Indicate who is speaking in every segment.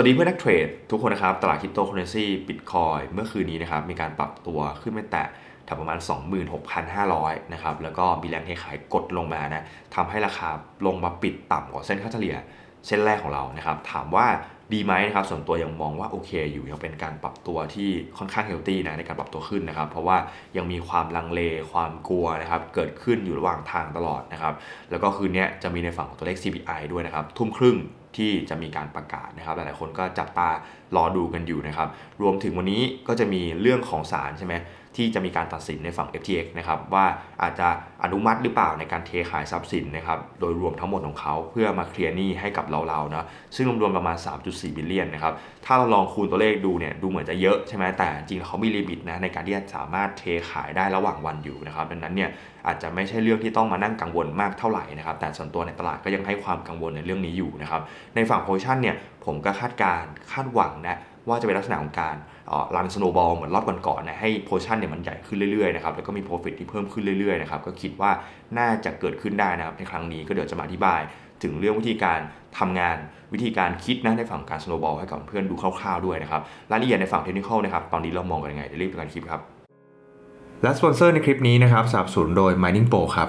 Speaker 1: วัสดีเพื่อนนักเทรดทุกคนนะครับ ตลาดคริปโตเคอเรนซีบิตคอยเมื่อคืนนี้นะครับ มีการปรับตัวขึ้นไปแตะแถวประมาณ 26,500 นะครับ แล้วก็มีแรงเทขายกดลงมานะทำให้ราคาลงมาปิดต่ำกว่าเส้นค่าเฉลี่ยเส้นแรกของเรานะครับ ถามว่าดีไหมนะครับ ส่วนตัวยังมองว่าโอเคอยู่ยังเป็นการปรับตัวที่ค่อนข้างเฮลตี้นะในการปรับตัวขึ้นนะครับ เพราะว่ายังมีความลังเลความกลัวนะครับ เกิดขึ้นอยู่ระหว่างทางตลอดนะครับ แล้วก็คืนนี้จะมีในฝั่งของตัวเลข CPI ด้วยนะครับ ทุ่มครึ่งที่จะมีการประกาศนะครับ หลายๆคนก็จับตา รอดูกันอยู่นะครับ รวมถึงวันนี้ก็จะมีเรื่องของศาลใช่ไหมที่จะมีการตัดสินในฝั่ง FTX นะครับว่าอาจจะอนุมัติหรือเปล่าในการเทขายทรัพย์สินนะครับโดยรวมทั้งหมดของเขาเพื่อมาเคลียร์หนี้ให้กับเราๆนะซึ่งรวมๆประมาณ 3.4 บิลเลียนนะครับถ้าเราลองคูณตัวเลขดูเนี่ยดูเหมือนจะเยอะใช่ไหมแต่จริงๆเขามีลิมิตนะในการที่จะสามารถเทขายได้ระหว่างวันอยู่นะครับดังนั้นเนี่ยอาจจะไม่ใช่เรื่องที่ต้องมานั่งกังวลมากเท่าไหร่นะครับแต่ส่วนตัวในตลาดก็ยังให้ความกังวลในเรื่องนี้อยู่นะครับในฝั่งโพซิชันเนี่ย ผมก็คาดการคาดหวังนะว่าจะเป็นลักษณะของการรันสโนบอลเหมือนรอบก่อนๆนะให้โพชั่นเนี่ยมันใหญ่ขึ้นเรื่อยๆนะครับแล้วก็มี profit ที่เพิ่มขึ้นเรื่อยๆนะครับก็คิดว่าน่าจะเกิดขึ้นได้นะครับในครั้งนี้ก็เดี๋ยวจะมาอธิบาย ถึงเรื่องวิธีการทำงานวิธีการคิดนะในฝั่งการสโนบอลให้กับเพื่อนดูคร่าวๆด้วยนะครับรายละเอียดในฝั่งเทคนิคนะครับตอนนี้เรามองกันยังไงเดี๋ยวรีบไปกันคลิปครับ
Speaker 2: และสปอนเซอร์ในคลิปนี้นะครับสนับสนุนโดย Mining Pro ครับ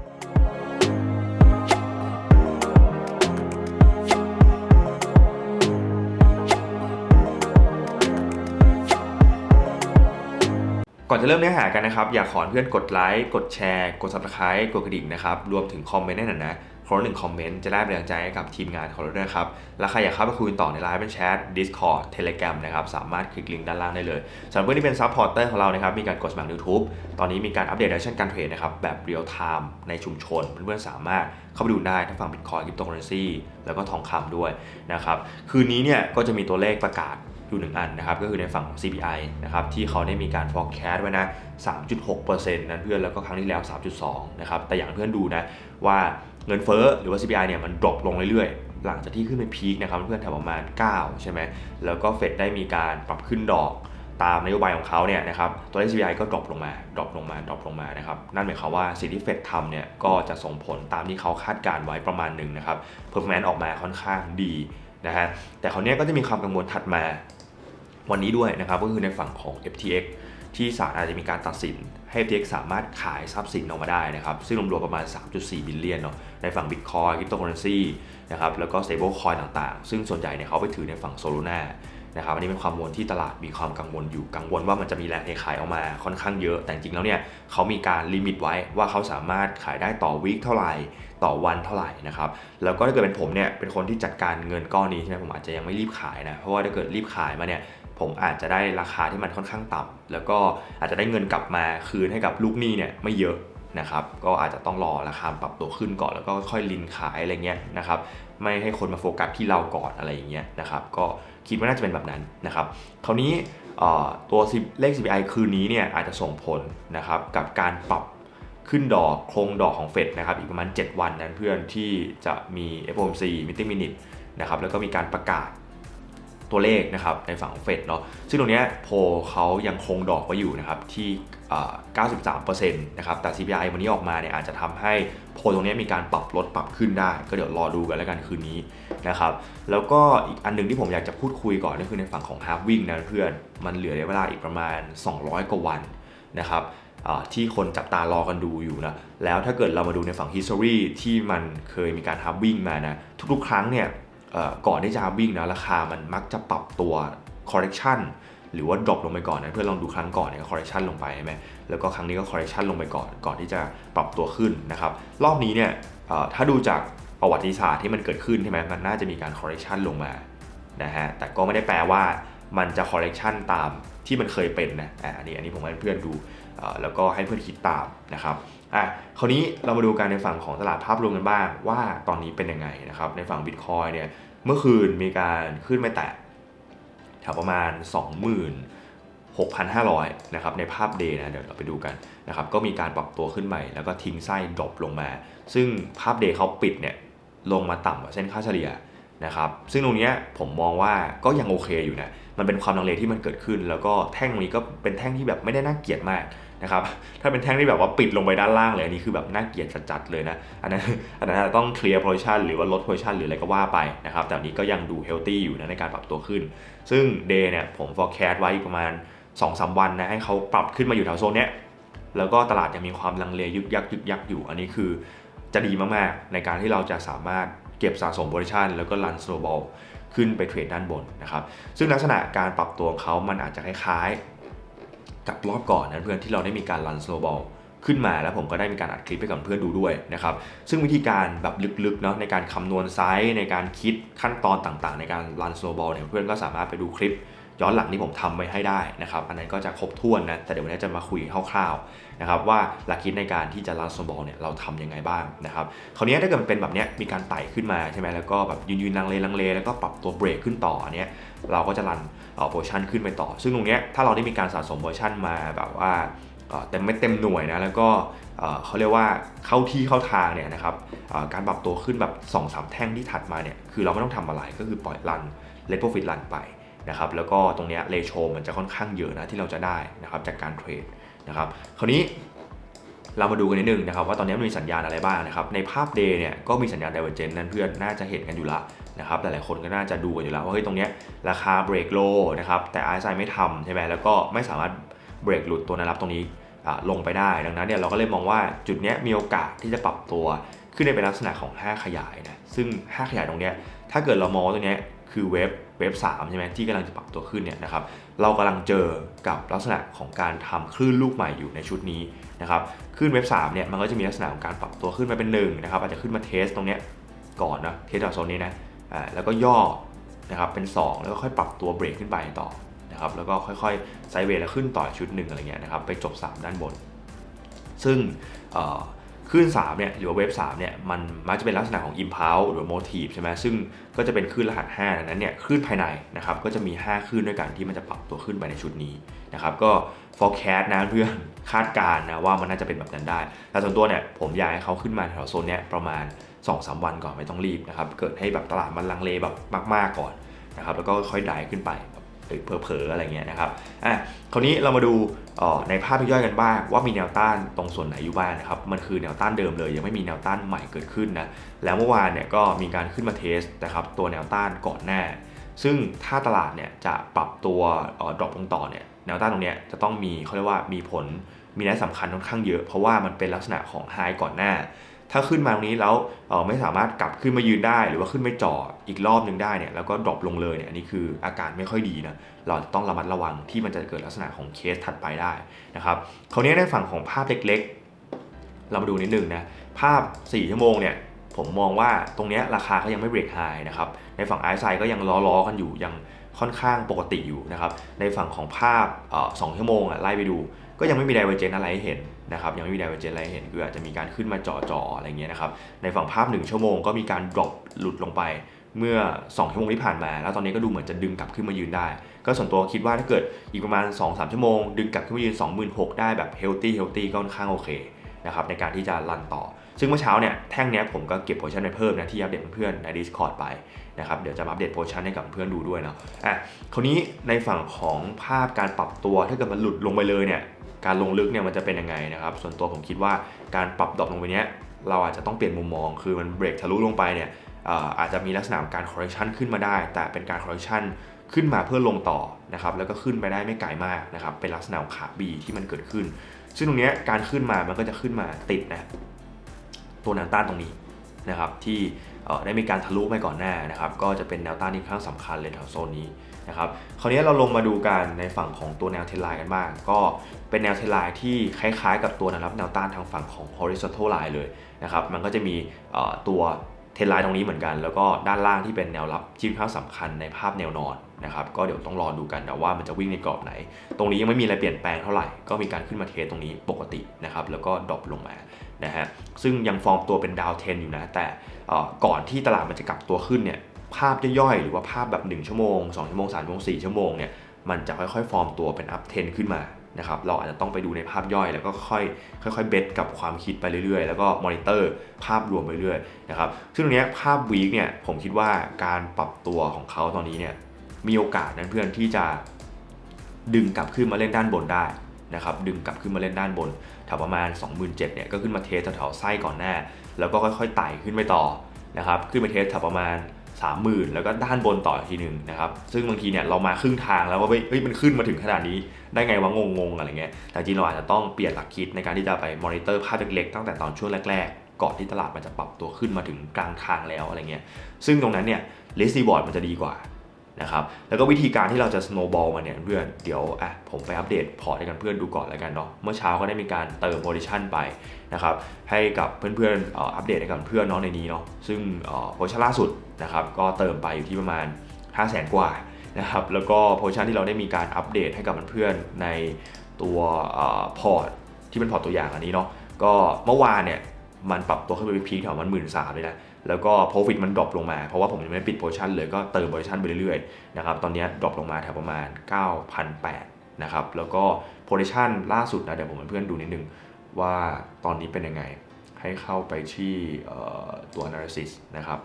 Speaker 1: จะเริ่มเนื้อหากันนะครับ อยากขอเพื่อนกดไลค์ กดแชร์ กด subscribe กดกระดิ่งนะครับ รวมถึงคอมเมนต์ให้หน่อยนะคนละหนึ่งคอมเมนต์จะได้เป็นแรงใจให้กับทีมงานของเราด้วยครับ และใครอยากเข้าไปคุยต่อในไลน์เป็นแชท Discord Telegram นะครับ สามารถคลิกลิงก์ด้านล่างได้เลยสำหรับเพื่อนที่เป็นซัพพอร์เตอร์ของเรานะครับ มีการกดสมัคร YouTube ตอนนี้มีการอัปเดตดัชชั่นการเทรดนะครับ แบบเรียลไทม์ในชุมชน เพื่อนๆสามารถเข้าไปดูได้ทั้งฝั่ง Bitcoin Cryptocurrency แล้วก็ทองคำด้วยนะครับ คืนนี้เนี่ยก็จะมีตัวเลขประกาศ อยู่หนึ่งอันนะครับก็คือในฝั่งของ CPI นะครับที่เขาได้มีการ forecast ไว้นะ 3.6%นั้นเพื่อนแล้วก็ครั้งที่แล้ว 3.2 นะครับแต่อย่างเพื่อนดูนะว่าเงินเฟ้อหรือว่า CPI เนี่ยมันดรอปลงเรื่อยๆ หลังจากที่ขึ้นไปพีคนะครับเพื่อนแถวประมาณ 9 ใช่ไหมแล้วก็เฟดได้มีการปรับขึ้นดอกตามนโยบายของเขาเนี่ยนะครับตัวเลข CPI ก็ดรอปลงมาดรอปลงมาดรอปลงมานะครับนั่นหมายความว่าสิ่งที่เฟดทำเนี่ยก็จะส่งผลตามที่เขาคาดการไว้ประมาณหนึ่งนะครับ performance ออกมาค่อนข้างดีนะฮะแต่คราวนี้ก็จะมีความกังวลถัดมา วันนี้ด้วยนะครับก็คือในฝั่งของ FTX ที่ศาลอาจจะมีการตัดสินให้ FTX สามารถขายทรัพย์สินออกมาได้นะครับ ซึ่งรวมๆประมาณ 3.4 บิลเลียนเนาะในฝั่ง Bitcoin Cryptocurrency นะครับแล้วก็ Stablecoin ต่างๆ ซึ่งส่วนใหญ่เนี่ยเขาไปถือในฝั่ง Solana นะครับอันนี้เป็นความกัวลที่ตลาดมีความกังวลอยู่กังวลว่ามันจะมีแรงเทขายออกมาค่อนข้างเยอะ แต่จริงแล้วเนี่ยเขามีการลิมิตไว้ว่าเขาสามารถขายได้ต่อวีคเท่าไหร่ต่อวันเท่าไหร่นะครับแล้วก็ถ้าเกิดเป็นผมเนี่ยเป็นคนที่จัดการเงินก้อนนี้ใช่ไหมผมอาจจะยังไม่รีบขายนะเพราะว่าถ้าเกิดรีบขายมาเนี่ย ผมอาจจะได้ราคาที่มันค่อนข้างต่ำแล้วก็อาจจะได้เงินกลับมาคืนให้กับลูกหนี้เนี่ยไม่เยอะนะครับก็อาจจะต้องรอราคาปรับตัวขึ้นก่อนแล้วก็ค่อยลินขายอะไรเงี้ยนะครับไม่ให้คนมาโฟกัสที่เราก่อนอะไรอย่างเงี้ยนะครับก็คิดว่าน่าจะเป็นแบบนั้นนะครับคราวนี้ตัวเลข CPI คืนนี้เนี่ยอาจจะส่งผลนะครับกับการปรับขึ้นดอกโครงดอกของเฟดนะครับอีกประมาณ 7 วันนั้นเพื่อนที่จะมี FOMC Meeting Minute นะครับแล้วก็มีการประกาศ ตัวเลขนะครับในฝั่งของเฟดเนาะซึ่งตรงนี้โพเขายังคงดอกไว้อยู่นะครับที่ 93%นะครับแต่ CPI วันนี้ออกมาเนี่ยอาจจะทำให้โพตรงนี้มีการปรับลดปรับขึ้นได้ ก็เดี๋ยวรอดูกันแล้วกันคืนนี้นะครับแล้วก็อีกอันหนึงที่ผมอยากจะพูดคุยก่อนก็คือในฝั่งของ halving นะเพื่อน มันเหลือเวลาอีกประมาณ 200 กว่าวันนะครับที่คนจับตารอกันดูอยู่นะ แล้วถ้าเกิดเรามาดูในฝั่ง history ที่มันเคยมีการ halving มานะ ทุกๆ ครั้งเนี่ย ก่อนที่จะ halving นะราคามันมักจะปรับตัว correction หรือว่า drop ลงไปก่อนนะเพื่อลองดูครั้งก่อนเนี่ย correction ลงไปใช่ไหมแล้วก็ครั้งนี้ก็ correction ลงไปก่อนก่อนที่จะปรับตัวขึ้นนะครับรอบนี้เนี่ยถ้าดูจากประวัติศาสตร์ที่มันเกิดขึ้นใช่ไหมมันน่าจะมีการ correction ลงมานะฮะแต่ก็ไม่ได้แปลว่ามันจะ correction ตามที่มันเคยเป็นนะอันนี้อันนี้ผมให้เพื่อนดูแล้วก็ให้เพื่อนคิดตามนะครับ อะคราวนี้เรามาดูกันในฝั่งของตลาดภาพรวมกันบ้าง ว่าตอนนี้เป็นยังไงนะครับ ในฝั่ง Bitcoin เนี่ยเมื่อคืนมีการขึ้นไปแตะแถวประมาณ 26,500 นะครับในภาพ day นะเดี๋ยวเราไปดูกันนะครับก็มีการปรับตัวขึ้นใหม่ แล้วก็ทิ้งไส้ดรอปลงมา ซึ่งภาพ day เขาปิดเนี่ยลงมาต่ำกว่าเส้นค่าเฉลี่ยนะครับซึ่งตรงนี้ผมมองว่าก็ยังโอเคอยู่นะมันเป็นความลังเลที่มันเกิดขึ้น แล้วก็แท่งตรงนี้ก็เป็นแท่งที่แบบไม่ได้น่าเกลียดมาก นะครับถ้าเป็นแท่งที่แบบว่าปิดลงไปด้านล่างเลยอันนี้คือแบบน่าเกลียดจัดๆเลยนะอันนั้นอันนั้นจะต้องเคลียร์โพซิชันหรือว่าลดโพซิชันหรืออะไรก็ว่าไปนะครับแต่อันนี้ก็ยังดูเฮลตี้อยู่นะในการปรับตัวขึ้น ซึ่ง day เนี่ยผม forecast ไว้ประมาณ2-3วันนะให้เขาปรับขึ้นมาอยู่แถวโซนเนี้ยแล้วก็ตลาดยังมีความลังเลยึกยักยึกยักอยู่ อันนี้คือจะดีมากๆในการที่เราจะสามารถเก็บสะสมโพซิชันแล้วก็ run snowball ขึ้นไปเทรดด้านบนนะครับ ซึ่งลักษณะการปรับตัวของเขามันอาจจะคล้ายๆ กับรอบก่อนนะเพื่อนที่เราได้มีการรันสโลบอลขึ้นมาแล้วผมก็ได้มีการอัดคลิปให้กับเพื่อนดูด้วยนะครับ ซึ่งวิธีการแบบลึกๆเนาะในการคำนวณไซส์ในการคิดขั้นตอนต่างๆ ในการรันสโลบอลเนี่ยเพื่อนก็สามารถไปดูคลิป ย้อนหลังที่ผมทำไว้ให้ได้นะครับอันนั้นก็จะครบถ้วนนะแต่เดี๋ยววันนี้จะมาคุยคร่าวๆนะครับว่าหลักคิดในการที่จะ run snowball เนี่ยเราทำยังไงบ้างนะครับคราวนี้ถ้าเกิดมันเป็นแบบเนี้ยมีการไต่ขึ้นมาใช่ไหมแล้วก็แบบยืนๆลังเลลังเลแล้วก็ปรับตัวเบรกขึ้นต่ออันเนี้ยเราก็จะรันโพชันขึ้นไปต่อ ซึ่งตรงเนี้ยถ้าเราได้มีการสะสมโพชันมาแบบว่าเอ่อเต็มไม่เต็มหน่วยนะแล้วก็เขาเรียกว่าเข้าที่เข้าทางเนี่ยนะครับการปรับตัวขึ้นแบบ2อสแท่งที่ถัดมาเนี่ยคือเราไม่ต้องทำอะไรก็คือปล่อยรันเลทโปรฟิตรันไป นะครับแล้วก็ตรงนี้เลโชมันจะค่อนข้างเยอะนะที่เราจะได้นะครับจากการเทรดนะครับคราวนี้เรามาดูกันนิดนึงนะครับว่าตอนนี้มันมีสัญญาณอะไรบ้างนะครับในภาพ day เนี่ยก็มีสัญญาณ divergence นั้นเพื่อนน่าจะเห็นกันอยู่ละนะครับหลายๆคนก็น่าจะดูกันอยู่แล้วว่าเฮ้ยตรงนี้ราคาเบรกโลนะครับแต่ RSI ไม่ทำใช่ไหมแล้วก็ไม่สามารถเบรกหลุดตัวแนวรับตรงนี้ลงไปได้ ดังนั้นเนี่ยเราก็เลยมองว่าจุดนี้มีโอกาสที่จะปรับตัวขึ้นในเป็นลักษณะของ 5 ขยายนะซึ่ง 5 ขยายตรงนี้ถ้าเกิดเรามองตรงนี้ คือเวฟเวฟสามใช่ไหมที่กำลังจะปรับตัวขึ้นเนี่ยนะครับเรากำลังเจอกับลักษณะของการทำคลื่นลูกใหม่อยู่ในชุดนี้นะครับคลื่นเวฟสามเนี่ยมันก็จะมีลักษณะของการปรับตัวขึ้นมาเป็นหนึ่งนะครับอาจจะขึ้นมาเทสตรงเนี้ยก่อนนะเทสแถวโซนนี้นะอ่าแล้วก็ย่อนะครับเป็น 2 แล้วก็ค่อยปรับตัวเบรกขึ้นไปต่อนะครับแล้วก็ค่อยๆไซด์เวย์แล้วขึ้นต่อชุดหนึ่งอะไรเงี้ยนะครับไปจบ 3 ด้านบน ซึ่ง คลื่น3เนี่ยหรือว่าเวฟ3เนี่ยมันมักจะเป็นลักษณะของ impulse หรือ motive ใช่ไหมซึ่งก็จะเป็นคลื่นรหัส5ดังนั้นเนี่ยคลื่นภายในนะครับก็จะมี 5 คลื่นด้วยกันที่มันจะปรับตัวขึ้นไปในชุดนี้นะครับก็ forecast นะเพื่อนคาดการณ์นะว่ามันน่าจะเป็นแบบนั้นได้ แต่ส่วนตัวเนี่ยผมอยากให้เขาขึ้นมาแถวโซนเนี้ยประมาณ 2-3 วันก่อนไม่ต้องรีบนะครับเกิดให้แบบตลาดมันลังเลแบบมาก ๆก่อนนะครับแล้วก็ค่อยๆไดขึ้นไป เผลอๆอะไรเงี้ยนะครับอะคราวนี้เรามาดูออในภาพย่อยกันบ้าง ว่ามีแนวต้านตรงส่วนไหนอยู่บ้างนะครับมันคือแนวต้านเดิมเลย ยังไม่มีแนวต้านใหม่เกิดขึ้นนะแล้วเมื่อวานเนี่ยก็มีการขึ้นมาเทสนะครับตัวแนวต้านก่อนหน้า ซึ่งถ้าตลาดเนี่ยจะปรับตัวดรอปลงต่อเนี่ยแนวต้านตรงเนี้ยจะต้องมีเขาเรียกว่ามีผลมีนัยสำคัญค่อนข้างเยอะ เพราะว่ามันเป็นลักษณะของไฮก่อนหน้า ถ้าขึ้นมาตรงนี้แล้วเออไม่สามารถกลับขึ้นมายืนได้ หรือว่าขึ้นไปจ่ออีกรอบหนึ่งได้เนี่ยแล้วก็ดรอปลงเลยเนี่ยอันนี้คืออาการไม่ค่อยดีนะเราต้องระมัดระวังที่มันจะเกิดลักษณะของเคสถัดไปได้นะครับคราวนี้ในฝั่งของภาพเล็กๆ เรามาดูนิดนึงนะภาพ 4 ชั่วโมงเนี่ยผมมองว่าตรงนี้ราคาก็ยังไม่เบรกไฮนะครับในฝั่งไอซ์ไซก็ยังล้อๆกันอยู่ยังค่อนข้างปกติอยู่นะครับในฝั่งของภาพสองชั่วโมงอะไล่ไปดู ก็ยังไม่มีไดเวอร์เจนอะไรให้เห็นนะครับยังไม่มีไดเวอร์เจนอะไรให้เห็นคืออาจจะมีการขึ้นมาจ่อๆอะไรเงี้ยนะครับในฝั่งภาพ 1 ชั่วโมงก็มีการดรอปหลุดลงไปเมื่อ 2 ชั่วโมงที่ผ่านมา แล้วตอนนี้ก็ดูเหมือนจะดึงกลับขึ้นมายืนได้ ก็ส่วนตัวคิดว่าถ้าเกิดอีกประมาณ 2-3 ชั่วโมง ดึงกลับขึ้นมายืน 26,000 ได้แบบเฮลตี้เฮลตี้ก็ค่อนข้างโอเคนะครับในการที่จะรันต่อ ซึ่งเมื่อเช้าเนี่ยแท่งเนี้ยผมก็เก็บโพชั่นไปเพิ่มนะที่อัปเดตเพื่อนใน Discord ไปนะครับเดี๋ยวจะอัปเดตโพชั่นให้กับเพื่อนดูด้วยเนาะอะคราวนี้ในฝั่งของภาพการปรับตัวถ้าเกิดมันหลุดลงไปเลยเนี่ย การลงลึกเนี่ยมันจะเป็นยังไงนะครับ ส่วนตัวผมคิดว่าการปรับดรอปลงไปเนี้ยเราอาจจะต้องเปลี่ยนมุมมอง คือมันเบรกทะลุลงไปเนี่ยอาจจะมีลักษณะการ correction ขึ้นมาได้ แต่เป็นการ correction ขึ้นมาเพื่อลงต่อนะครับแล้วก็ขึ้นไปได้ไม่ไกลมากนะครับเป็นลักษณะของขา B ที่มันเกิดขึ้น ซึ่งตรงเนี้ยการขึ้นมามันก็จะขึ้นมาติดนะตัวแนวต้านตรงนี้นะครับที่ ได้มีการทะลุไปก่อนหน้านะครับก็จะเป็นแนวต้านที่ค่อนข้างสำคัญเลยแถวโซนนี้นะครับคราวนี้เราลงมาดูกันในฝั่งของตัวแนวเทรนไลน์กันบ้าง ก็เป็นแนวเทรนไลน์ที่คล้ายๆ กับตัวแนวรับแนวต้านทางฝั่งของ horizontal line เลยนะครับมันก็จะมีตัวเทรนไลน์ตรงนี้เหมือนกัน แล้วก็ด้านล่างที่เป็นแนวรับที่ค่อนข้างสำคัญในภาพแนวนอนนะครับก็เดี๋ยวต้องรอดูกันนะว่ามันจะวิ่งในกรอบไหน ตรงนี้ยังไม่มีอะไรเปลี่ยนแปลงเท่าไหร่ก็มีการขึ้นมาเทสตรงนี้ปกตินะครับแล้วก็ดรอปลงมานะฮะซึ่งยังฟอร์มตัวเป็นดาวเทนอยู่นะแต่ ก่อนที่ตลาดมันจะกลับตัวขึ้นเนี่ยภาพย่อยๆ หรือว่าภาพแบบ 1 ชั่วโมง 2 ชั่วโมง 3 ชั่วโมง 4 ชั่วโมงเนี่ยมันจะค่อยๆ ฟอร์มตัวเป็นอัพเทนขึ้นมานะครับเราอาจจะต้องไปดูในภาพย่อย แล้วก็ค่อยค่อยๆเบสกับความคิดไปเรื่อยๆ แล้วก็มอนิเตอร์ภาพรวมไปเรื่อยนะครับซึ่งตรงนี้ภาพวีคเนี่ยผมคิดว่าการปรับตัวของเขาตอนนี้เนี่ยมีโอกาสนั้นเพื่อนที่จะดึงกลับขึ้นมาเล่นด้านบนได้นะครับดึงกลับขึ้นมาเล่นด้านบนแถวประมาณ 27,000เนี่ยก็ขึ้นมาเทสแถวๆไส้ก่อนหน้า แล้วก็ค่อยๆไต่ขึ้นไปต่อนะครับขึ้นไปเทสแถวประมาณ 30,000 แล้วก็ด้านบนต่ออีกทีหนึ่งนะครับซึ่งบางทีเนี่ยเรามาครึ่งทางแล้วว่าเฮ้ยเฮ้ยมันขึ้นมาถึงขนาดนี้ได้ไงวะงงๆอะไรเงี้ยแต่จริงเราอาจจะต้องเปลี่ยนหลักคิดในการที่จะไปมอนิเตอร์ภาพเล็กๆตั้งแต่ตอนช่วงแรกๆ ก่อนที่ตลาดมันจะปรับตัวขึ้นมาถึงกลางทางแล้วอะไรเงี้ยซึ่งตรงนั้นเนี่ยเลสซีบอร์ดมันจะดีกว่า นะครับแล้วก็วิธีการที่เราจะ snowball มันเนี่ยเพื่อนเดี๋ยวอะผมไปอัปเดตพอร์ตให้กันเพื่อนดูก่อนแล้วกันเนาะเมื่อเช้าก็ได้มีการเติม position ไปนะครับให้กับเพื่อนๆอ่ออัปเดตให้กับเพื่อนเนาะในนี้เนาะซึ่งโพชั่นล่าสุดนะครับก็เติมไปอยู่ที่ประมาณ 5 0 0แสนกว่านะครับแล้วก็โพชั่นที่เราได้มีการอัปเดตให้กับเพื่อนๆในตัวพอร์ตที่เป็นพอร์ตตัวอย่างอันนี้เนาะก็เมื่อวานเนี่ย มันปรับตัวขึ้นไปพีคแถวมันหมื่นสามเลยนะ แล้วก็ profit มันดรอปลงมา เพราะว่าผมยังไม่ปิดโพชั่นเลยก็เติมโพชั่นไปเรื่อยๆนะครับ ตอนนี้ดรอปลงมาแถวประมาณ 9,800นะครับ แล้วก็โพชั่นล่าสุดนะ เดี๋ยวผมให้เพื่อนดูนิดนึงว่าตอนนี้เป็นยังไง ให้เข้าไปที่ตัว analysis นะครับ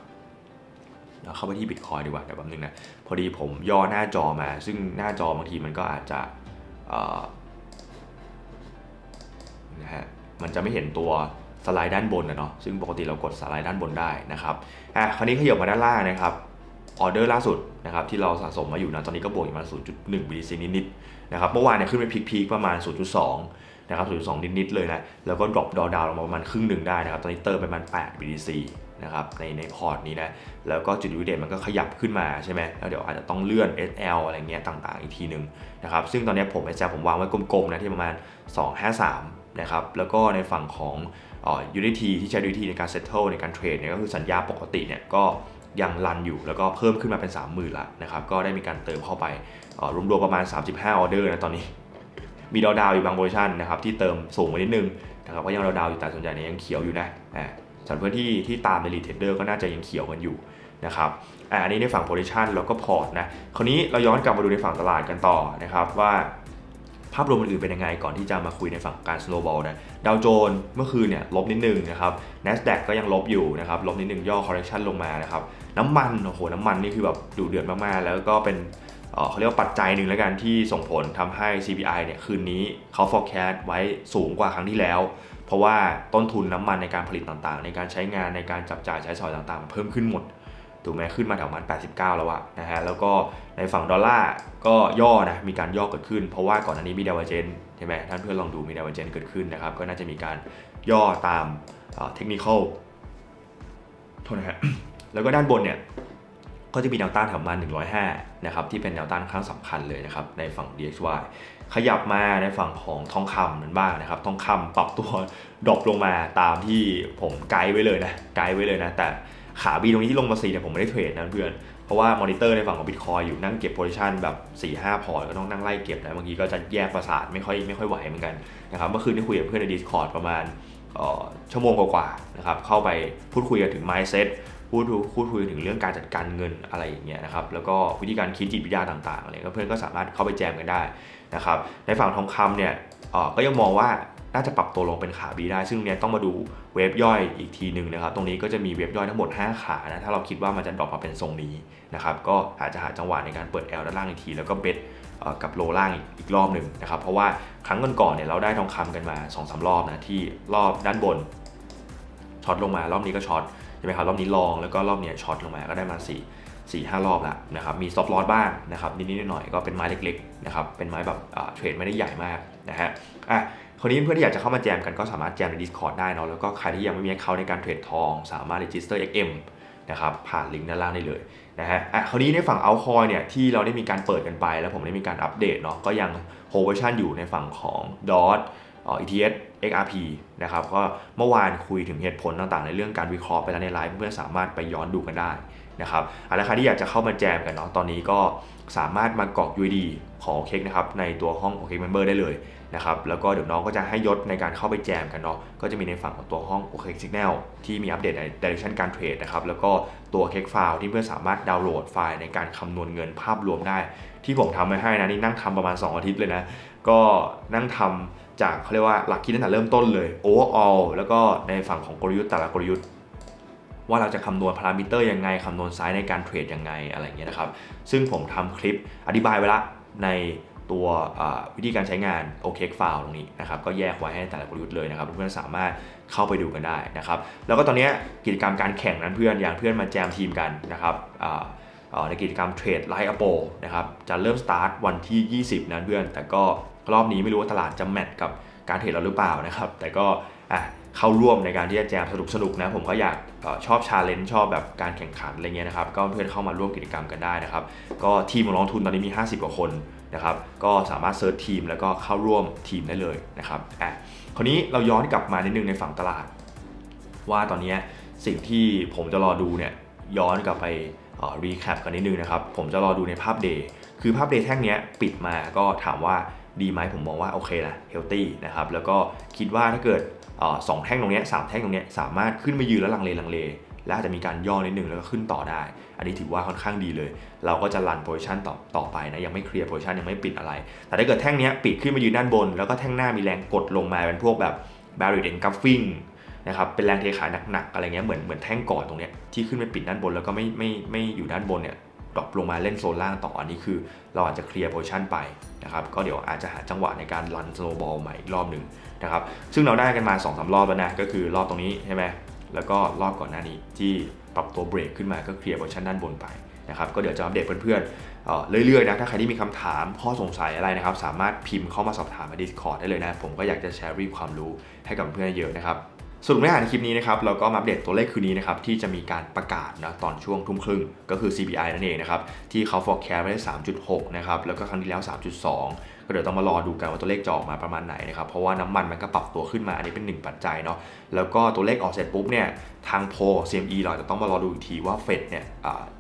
Speaker 1: แล้วเข้าไปที่ Bitcoin ดีกว่าเดี๋ยวแป๊บนึงนะ พอดีผมย่อหน้าจอมา ซึ่งหน้าจอบางทีมันก็อาจจะนะฮะ มันจะไม่เห็นตัว สไลด์ด้านบนนะเนาะซึ่งปกติเรากดสไลด์ด้านบนได้นะครับอะคราวนี้ขยับมาด้านล่างนะครับออเดอร์ล่าสุดนะครับที่เราสะสมมาอยู่นะตอนนี้ก็บวกอยู่ประมาณ0.1 BTC นิดๆนะครับเมื่อวานเนี่ยขึ้นไปพีคๆประมาณ 0.2 นะครับ 0.2 นิดๆเลยนะ แล้วก็ดรอปดาวดาวลงมาประมาณครึ่งหนึ่งได้นะครับ ตอนนี้เติมไปประมาณ 8 BTC นะครับในในพอร์ตนี้นะ แล้วก็จุดวิเดตมันก็ขยับขึ้นมาใช่ไหมแล้วเดี๋ยวอาจจะต้องเลื่อน SL อะไรเงี้ยต่างๆ อีกทีหนึ่งนะครับ ซึ่งตอนนี้ผม SL ผมวางไว้กลมๆนะที่ประมาณ 253 นะครับ แล้วก็ในฝั่งของ Unity ที่ใช้ Unity ในการ settle ในการเทรดเนี่ยก็คือสัญญาปกติเนี่ยก็ยังรันอยู่แล้วก็เพิ่มขึ้นมาเป็น 30,000ละนะครับก็ได้มีการเติมเข้าไปรวมๆประมาณ 35 ออเดอร์นะตอนนี้ มีดาวดาวๆอยู่บางโพซิชันนะครับที่เติมสูงไปนิดนึงนะครับก็ยังดาวดาวๆอยู่แต่ส่วนใหญ่เนี่ยยังเขียวอยู่นะอ่าส่วนเพื่อนที่ที่ตามในรีเทรดเดอร์ก็น่าจะยังเขียวกันอยู่นะครับอ่าอันนี้ในฝั่งโพซิชันแล้วก็พอร์ตนะคราวนี้เราย้อนกลับมาดูในฝั่งตลาดกันต่อนะครับว่า ภาพรวมอื่นๆเป็นยังไงก่อนที่จะมาคุยในฝั่งการ snowball นะดาวโจนส์เมื่อคืนเนี่ยลบนิดนึงนะครับ NASDAQ ก็ยังลบอยู่นะครับลบนิดนึงย่อ correction ลงมานะครับน้ำมันโอ้โหน้ำมันนี่คือแบบดูเดือดมากๆ แล้วก็เป็นเขาเรียกว่าปัจจัยหนึ่งแล้วกันที่ส่งผลทำให้ CPI เนี่ยคืนนี้เขา forecast ไว้สูงกว่าครั้งที่แล้ว เพราะว่าต้นทุนน้ำมันในการผลิตต่างๆ ในการใช้งานในการจับจ่ายใช้สอยต่างๆ เพิ่มขึ้นหมด ถูกไหมขึ้นมาแถวประมาณ89 แล้วอะนะฮะแล้วก็ในฝั่งดอลลาร์ก็ย่อนะมีการย่อเกิดขึ้น เพราะว่าก่อนอันนี้มีดาวเจนใช่ไหมท่านเพื่อนลองดูมีดาวเจนเกิดขึ้นนะครับก็น่าจะมีการย่อตามเทคนิคอลโทษนะฮะแล้วก็ด้านบนเนี่ยก็จะมีแนวต้านแถวประมาณ105 นะครับ ที่เป็นแนวต้านครั้งสำคัญเลยนะครับ ในฝั่ง DXY ขยับมาในฝั่งของทองคำนั้นบ้างนะครับ ทองคำปรับตัวดรอปลงมาตามที่ผมไกด์ไว้เลยนะ ไกด์ไว้เลยนะ แต่ ขาบีตรงนี้ที่ลงมาสีเนี่ยผมไม่ได้เทรดนะเพื่อน เพราะว่ามอนิเตอร์ในฝั่งของ Bitcoin อยู่นั่งเก็บโพซิชันแบบ4-5พอร์ตก็ต้องนั่งไล่เก็บนะบางทีก็จะแยกประสาทไม่ค่อยไม่ค่อยไหวเหมือนกันนะครับเมื่อคืนที่คุยกับเพื่อนใน Discord ประมาณชั่วโมงกว่าๆนะครับเข้าไปพูดคุยกันถึง mindset พูดพูดคุยถึงเรื่องการจัดการเงินอะไรอย่างเงี้ยนะครับแล้วก็วิธีการคิดจิตวิทยาต่างๆอะไรก็เพื่อนก็สามารถเข้าไปแจมกันได้นะครับในฝั่งทองคำเนี่ยก็ยังมองว่า น่าจะปรับตัวลงเป็นขาบีได้ ซึ่งเนี่ยต้องมาดูเวฟย่อยอีกทีหนึ่งนะครับ ตรงนี้ก็จะมีเวฟย่อยทั้งหมด 5 ขานะ ถ้าเราคิดว่ามันจะดรอปมาเป็นทรงนี้นะครับ ก็อาจจะหาจังหวะในการเปิด L ด้านล่างอีกที แล้วก็เบสกับโลล่างอีกรอบหนึ่งนะครับ เพราะว่าครั้งก่อนๆเนี่ยเราได้ทองคำกันมา2อสรอบนะที่รอบด้านบนช็อตลงมารอบนี้ก็ช็อตใช่ไหมครับรอบนี้ลองแล้วก็รอบนี้ช็อตลงมาก็ได้มา4 4 5 รอบแล้วนะครับมีซอฟต์ลอสบ้างนะครับนิดๆหน่อยๆก็เป็นไม้เล็กๆนะครับเป็นไม้แบบเทรดไม่ได้ใหญ่มากนะฮะอะ คราวนี้เพื่อนที่อยากจะเข้ามาแจมกันก็สามารถแจมใน Discord ได้เนาะแล้วก็ใครที่ยังไม่มีเขาในการเทรดทอง สามารถ register XM นะครับผ่านลิงก์ด้านล่างได้เลยนะฮะอะคราวนี้ในฝั่ง altcoin เนี่ยที่เราได้มีการเปิดกันไป แล้วผมได้มีการอัปเดตเนาะก็ยัง hold version อยู่ในฝั่งของ DOT เอ่อ ETH XRP นะครับก็เมื่อวานคุยถึงเหตุผลต่างๆ ในเรื่องการวิเคราะห์ไปแล้วในไลฟ์เพื่อนสามารถไปย้อนดูกันได้นะครับอะไรใครที่อยากจะเข้ามาแจมกันเนาะตอนนี้ก็สามารถมากรอก UID ของเค้กนะครับในตัวห้อง OK Member ได้เลย นะครับแล้วก็เดี๋ยวน้องก็จะให้ยศในการเข้าไปแจมกันเนาะก็จะมีในฝั่งของตัวห้อง OK Signal ที่มีอัปเดตใน Direction การเทรดนะครับแล้วก็ตัวเค้กไฟล์ที่เพื่อนสามารถดาวน์โหลดไฟล์ในการคำนวณเงินภาพรวมได้ ที่ผมทำไว้ให้นะนี่นั่งทำประมาณ 2 อาทิตย์เลยนะ ก็นั่งทำจากเขาเรียกว่าหลักคิดตั้งแต่เริ่มต้นเลย overall แล้วก็ในฝั่งของกลยุทธ์แต่ละกลยุทธ์ว่าเราจะคำนวณพารามิเตอร์ยังไง คำนวณไซส์ในการเทรดยังไงอะไรเงี้ยนะครับ ซึ่งผมทำคลิปอธิบายไว้ละใน ตัววิธีการใช้งาน OK File ตรงนี้นะครับก็แยกไว้ให้แต่ละกลยุทธ์เลยนะครับเพื่อนๆสามารถเข้าไปดูกันได้นะครับแล้วก็ตอนนี้กิจกรรมการแข่งนั้นเพื่อนอย่างเพื่อนมาแจมทีมกันนะครับในกิจกรรมเทรดไลท์อโปนะครับจะเริ่มสตาร์ทวันที่ 20นะเพื่อน แต่ก็รอบนี้ไม่รู้ว่าตลาดจะแมทกับการเทรดเราหรือเปล่านะครับแต่ก็เข้าร่วมในการที่จะแจมสนุกสนุกๆนะผมก็อยากอชอบชาเลนจ์ชอบแบบการแข่งขันอะไรเงี้ยนะครับก็เพื่อนเข้ามาร่วมกิจกรรมกันได้นะครับก็ทีมของน้องทุนตอนนี้มี 50 กว่าคน นะครับก็สามารถเซิร์ชทีมแล้วก็เข้าร่วมทีมได้เลยนะครับอะคราวนี้เราย้อนกลับมานิดนึงในฝั่งตลาด ว่าตอนนี้สิ่งที่ผมจะรอดูเนี่ยย้อนกลับไปรีแคปกันนิดนึงนะครับ ผมจะรอดูในภาพเดย์คือภาพเดย์แท่งนี้ปิดมาก็ถามว่าดีไหมผมมองว่าโอเคนะเฮลตี้นะครับแล้วก็คิดว่าถ้าเกิดอสองแท่งตรงนี้สามแท่งตรงนี้สามารถขึ้นมายืนแล้วลังเลลังเล และอาจจะมีการย่อนิดหนึ่งแล้วก็ขึ้นต่อได้ อันนี้ถือว่าค่อนข้างดีเลย เราก็จะรันโพซิชันต่อต่อไปนะ ยังไม่เคลียร์โพซิชันยังไม่ปิดอะไร แต่ถ้าเกิดแท่งนี้ปิดขึ้นมาอยืนด้านบน แล้วก็แท่งหน้ามีแรงกดลงมาเป็นพวกแบบ barrier engulfing นะครับเป็นแรงเทขายหนักๆอะไรเงี้ยเหมือนเหมือนแท่งก่อนตรงเนี้ยที่ขึ้นไปปิดด้านบนแล้วก็ไม่ไม่ไม่อยู่ด้านบนเนี่ยดรอปลงมาเล่นโซนล่างต่ออันนี้คือ เราอาจจะเคลียร์โพซิชันไปนะครับก็เดี๋ยวอาจจะหาจังหวะในการรันสโลบอลใหม่อีกรอบหนึ่งนะครับซึ่งเราได้กันมา2อสรอบแล้วนะก็คือรอบตรงนี้ใช่ไหม แล้วก็รอบก่อนหน้านี้ที่ปรับตัวเบรกขึ้นมาก็เคลียร์โพซิชันด้านบนไปนะครับก็เดี๋ยวจะอัปเดตเพื่อนๆเอ่อเรื่อยๆนะถ้าใครที่มีคำถามข้อสงสัยอะไรนะครับ สามารถพิมพ์เข้ามาสอบถามใน Discord ได้เลยนะ ผมก็อยากจะแชร์รีความรู้ให้กับเพื่อนเยอะนะครับสรุปเนื้อหาในคลิปนี้นะครับเราก็มาอัปเดตตัวเลขคืนนี้นะครับที่จะมีการประกาศนะตอนช่วงทุ่มครึ่ง ก็คือ CPI นั่นเองนะครับที่เขา forecast ไว้ได้ 3.6 นะครับแล้วก็ครั้งที่แล้ว 3.2 ก็เดี๋ยวต้องมารอดูกันว่าตัวเลขจะออกมาประมาณไหนนะครับเพราะว่าน้ำมันมันก็ปรับตัวขึ้นมาอันนี้เป็นหนึ่งปัจจัยเนาะแล้วก็ตัวเลขออกเสร็จปุ๊บเนี่ยทางโพ CME เราจะต้องมารอดูอีกทีว่าเฟดเนี่ย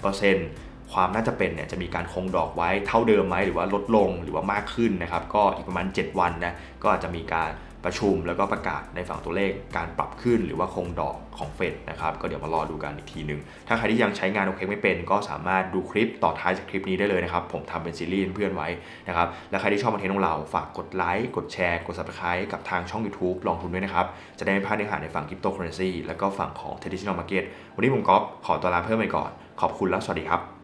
Speaker 1: เปอร์เซ็นต์ความน่าจะเป็นเนี่ยจะมีการคงดอกไว้เท่าเดิมไหมหรือว่าลดลงหรือว่ามากขึ้นนะครับก็อีกประมาณ 7 วันนะก็อาจจะมีการ ประชุมแล้วก็ประกาศในฝั่งตัวเลขการปรับขึ้นหรือว่าคงดอกของเฟดนะครับก็เดี๋ยวมารอดูกันอีกทีหนึ่งถ้าใครที่ยังใช้งานโอเคไม่เป็น ก็สามารถดูคลิปต่อท้ายจากคลิปนี้ได้เลยนะครับ ผมทำเป็นซีรีส์เพื่อนไว้นะครับและใครที่ชอบคอนเทนต์ของเราฝากกดไลค์กดแชร์กด subscribe กับทางช่อง YouTube ลองทุนด้วยนะครับจะได้ไม่พลาดเนื้อหาในฝั่งคริปโตเคอเรนซีแล้วก็ฝั่งของ traditional market วันนี้ผมก๊อฟขอตัวลาเพิ่มไปก่อน ขอบคุณแล้วสวัสดีครับ